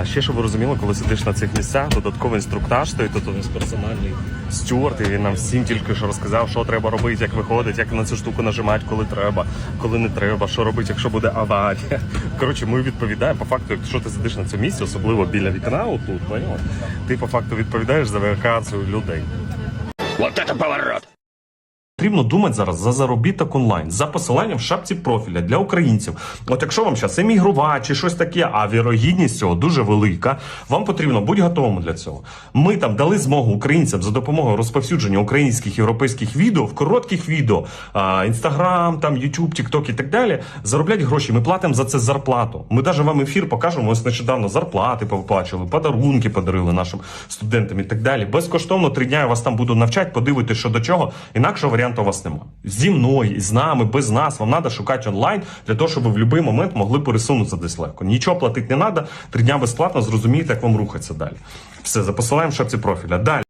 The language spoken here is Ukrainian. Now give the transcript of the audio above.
А ще щоб ви розуміли, коли сидиш на цих місцях, додатковий інструктаж стоїть, тут у нас персональний стюард, і він нам всім тільки що розказав, що треба робити, як виходить, як на цю штуку нажимати, коли треба, коли не треба, що робити, якщо буде аварія. Коротше, ми відповідаємо по факту, якщо ти сидиш на цьому місці, особливо біля вікна, отут, поняла? Ти по факту відповідаєш за евакуацію людей. Потрібно думати зараз за заробіток онлайн, за посиланням в шапці профіля для українців. От якщо вам зараз емігрувати чи щось таке, а вірогідність цього дуже велика, вам потрібно бути готовим для цього. Ми там дали змогу українцям за допомогою розповсюдження українських європейських відео в коротких відео, інстаграм, там Ютуб, Тікток і так далі. Заробляти гроші. Ми платимо за це зарплату. Ми навіть вам ефір покажемо. Ось нещодавно зарплати повиплачували, подарунки подарили нашим студентам і так далі. Безкоштовно три дня я вас там буду навчати, подивитися, що до чого. Інакшого варіанту у вас немає. Зі мною, з нами, без нас. Вам треба шукати онлайн для того, щоб ви в будь-який момент могли пересунутися десь легко. Нічого платити не треба. Три дня безплатно зрозумієте, як вам рухатися далі. Все, за посилаємо в шапці профіля. Далі.